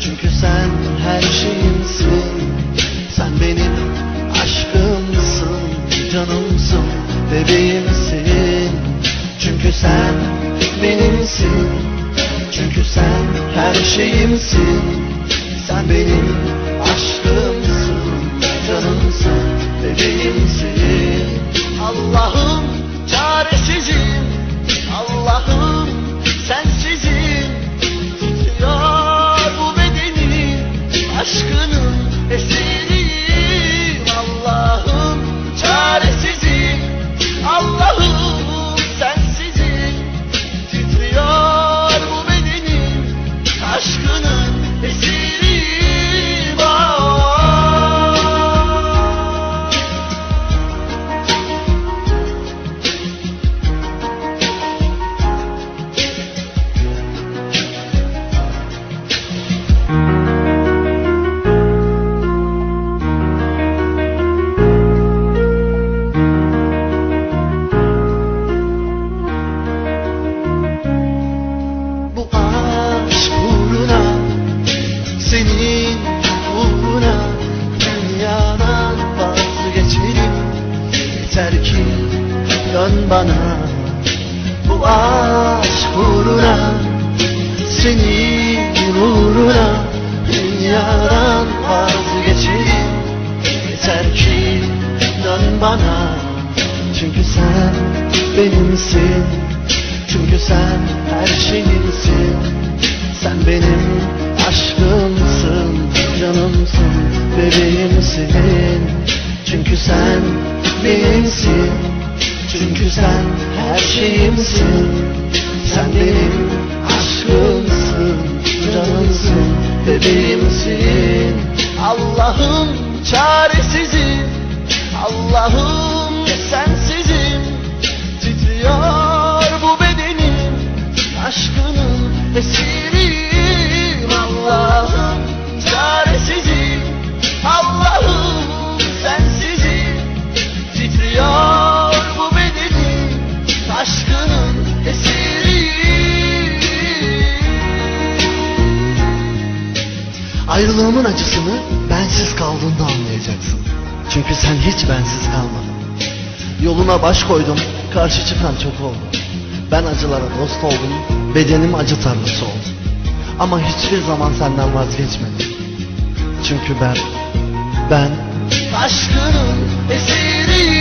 Çünkü sen her şeyimsin. Sen benim aşkımsın Canımsın, bebeğimsin. Çünkü sen benimsin. Çünkü sen her şeyimsin. Sen benim aşkımsın Canımsın, bebeğimsin. Allah'ım çaresizim. Allah'ım dön bana Bu aşk uğruna Senin uğruna Dünyadan vazgeçelim Yeter ki dön bana Çünkü sen benimsin. Çünkü sen her şeyimsin. Sen benim aşkımsın Canımsın, bebeğimsin. Çünkü sen benimsin Çünkü sen her şeyimsin. Sen benim aşkımsın Canımsın, bebeğimsin. Allah'ım çaresizim. Allah'ım Ayrılığımın acısını bensiz kaldığında anlayacaksın Çünkü sen hiç bensiz kalmadın Yoluna baş koydum, karşı çıkan çok oldu. Ben acılara dost oldum, bedenim acı tarlası oldu. Ama hiçbir zaman senden vazgeçmedim. Çünkü ben, ben... Aşkının esiri